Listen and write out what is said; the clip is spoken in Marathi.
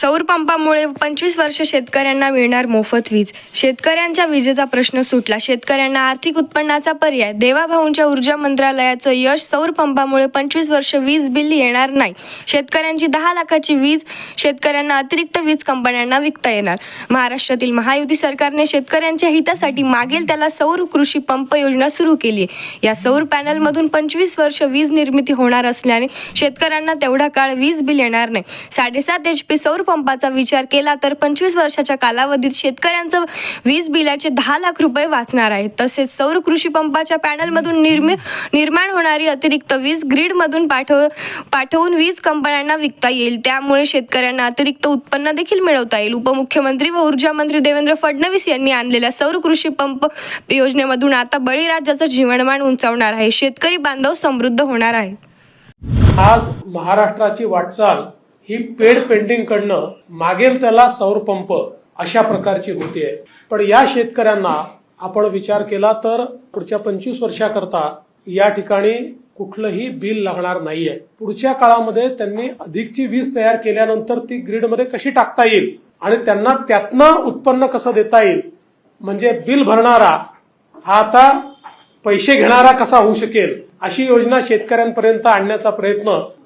सौर पंपामुळे पंचवीस वर्ष शेतकऱ्यांना मिळणार मोफत वीज. शेतकऱ्यांच्या विजेचा प्रश्न सुटला. शेतकऱ्यांना आर्थिक उत्पन्नाचा पर्याय. देवाभाऊंच्या ऊर्जा मंत्रालयाचं यश सौर पंपामुळे पंचवीस वर्ष वीज बिल येणार नाही. शेतकऱ्यांची दहा लाखाची वीज शेतकऱ्यांना अतिरिक्त वीज कंपन्यांना विकता येणार. महाराष्ट्रातील महायुती सरकारने शेतकऱ्यांच्या हितासाठी मागेल त्याला सौर कृषी पंप योजना सुरू केली आहे. या सौर पॅनलमधून पंचवीस वर्ष वीज निर्मिती होणार असल्याने शेतकऱ्यांना तेवढा काळ वीज बिल येणार नाही. साडेसात एच पी सौर पंपाचा विचार केला तर पंचवीस वर्षाच्या कालावधीत शेतकऱ्यांचं वीज बिलाचे दहा लाख रुपये वाचणार आहेत. तसेच सौर कृषी पंपाच्या पॅनलमधून निर्मि निर्माण होणारी अतिरिक्त वीज ग्रीडमधून पाठव पाठवून वीज कंपन्यांना विकता येईल. त्यामुळे शेतकऱ्यांना अतिरिक्त उत्पन्न देखील मिळवता येईल. उपमुख्यमंत्री व ऊर्जा मंत्री देवेंद्र फडणवीस यांनी आणलेल्या सौर कृषी पंप योजनेमधून आता बळीराजाचं जीवनमान उंचावणार आहे. शेतकरी बांधव समृद्ध होणार आहे आज महाराष्ट्राची वाटचाल ही पेड पेंटिंग कडनं मागेल त्याला सौर पंप अशा प्रकारची होती. आहे पण या शेतकऱ्यांना आपण विचार केला तर पुढच्या पंचवीस वर्षाकरता या ठिकाणी कुठलंही बिल लागणार नाहीये. पुढच्या काळामध्ये त्यांनी अधिकची वीज तयार केल्यानंतर ती ग्रीडमध्ये कशी टाकता येईल आणि त्यांना त्यातनं उत्पन्न कसं देता येईल म्हणजे बिल भरणारा हा आता पैसे घेणारा कसा होऊ शकेल अशी योजना शेतकऱ्यांपर्यंत आणण्याचा प्रयत्न